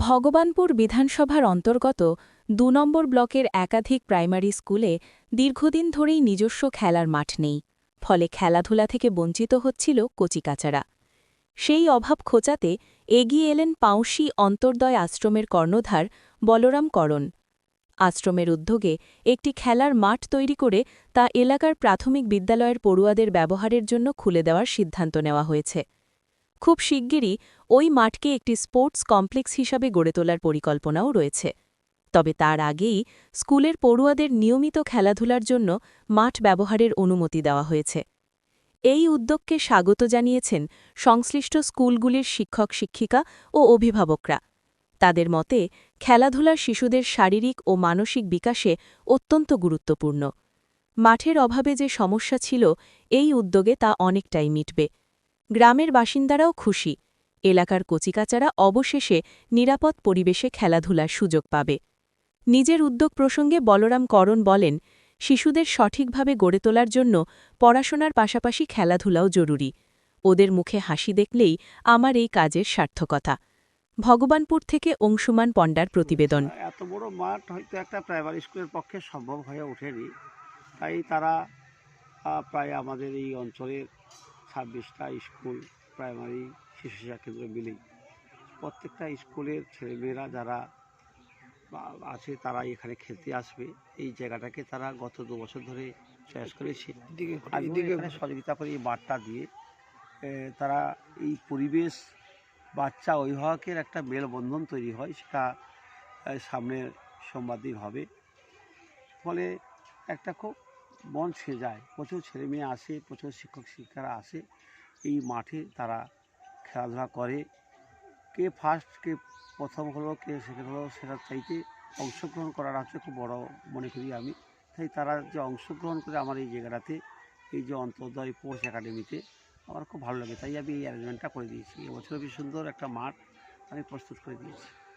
ভগবানপুর বিধানসভার অন্তর্গত দু নম্বর ব্লকের একাধিক প্রাইমারি স্কুলে দীর্ঘদিন ধরেই নিজস্ব খেলার মাঠ নেই, ফলে খেলাধুলা থেকে বঞ্চিত হচ্ছিল কচিকাচারা। সেই অভাব খোঁচাতে এগিয়ে এলেন পাউশি অন্তর্দয় আশ্রমের কর্ণধার বলরাম করণ। আশ্রমের উদ্যোগে একটি খেলার মাঠ তৈরি করে তা এলাকার প্রাথমিক বিদ্যালয়ের পড়ুয়াদের ব্যবহারের জন্য খুলে দেওয়ার সিদ্ধান্ত নেওয়া হয়েছে। খুব শিগগিরই ওই মাঠকে একটি স্পোর্টস কমপ্লেক্স হিসাবে গড়ে তোলার পরিকল্পনাও রয়েছে। তবে তার আগেই স্কুলের পড়ুয়াদের নিয়মিত খেলাধুলার জন্য মাঠ ব্যবহারের অনুমতি দেওয়া হয়েছে। এই উদ্যোগকে স্বাগত জানিয়েছেন সংশ্লিষ্ট স্কুলগুলির শিক্ষক শিক্ষিকা ও অভিভাবকরা। তাদের মতে, খেলাধুলার শিশুদের শারীরিক ও মানসিক বিকাশে অত্যন্ত গুরুত্বপূর্ণ। মাঠের অভাবে যে সমস্যা ছিল, এই উদ্যোগে তা অনেকটাই মিটবে। গ্রামের বাসিন্দারাও খুশি। এলাকার কচিকাচারা অবশেষে নিরাপদ পরিবেশে খেলাধুলার সুযোগ পাবে। নিজের উদ্যোগ প্রসঙ্গে বলরাম করণ বলেন, শিশুদের সঠিকভাবে গড়ে তোলার জন্য পড়াশোনার পাশাপাশি খেলাধুলাও জরুরি। ওদের মুখে হাসি দেখলেই আমার এই কাজের সার্থকতা। ভগবানপুর থেকে অংশুমান পণ্ডার প্রতিবেদন। এত বড় মাঠ হয়তো একটা প্রাইমারি স্কুলের পক্ষে সম্ভব হয়ে ওঠেনি। তাই তারা প্রায় আমাদের এই অঞ্চলের ছাব্বিশটা স্কুল প্রাইমারি শিশু শিক্ষা কেন্দ্র মিলেই। প্রত্যেকটা স্কুলের ছেলেমেয়েরা যারা আছে তারা এখানে খেলতে আসবে। এই জায়গাটাকে তারা গত দু বছর ধরে চয়েস করেছে। এখানে সহযোগিতা করে এই মাঠটা দিয়ে তারা এই পরিবেশ বাচ্চা অভিভাবকের একটা মেলবন্ধন তৈরি হয় সেটা সামনের সোমবার দিন হবে। ফলে একটা খুব মন ছুঁয়ে যায়। প্রচুর ছেলে মেয়ে আসে, প্রচুর শিক্ষক, শিক্ষিকারা আসে। এই মাঠে তারা খেলাধুলা করে। কে ফার্স্ট কে প্রথম হলো, কে সেকেন্ড হলো সেটা চাইতে অংশগ্রহণ করার হচ্ছে খুব বড় মনে করি আমি। তাই তারা যে অংশগ্রহণ করে আমার এই জায়গাটাতে, এই যে অন্তর্দয় স্পোর্টস একাডেমিতে আমার খুব ভালো লাগে। তাই আমি এই অ্যারেঞ্জমেন্টটা করে দিয়েছি। এবছর বেশ সুন্দর একটা মাঠ আমি প্রস্তুত করে দিয়েছি।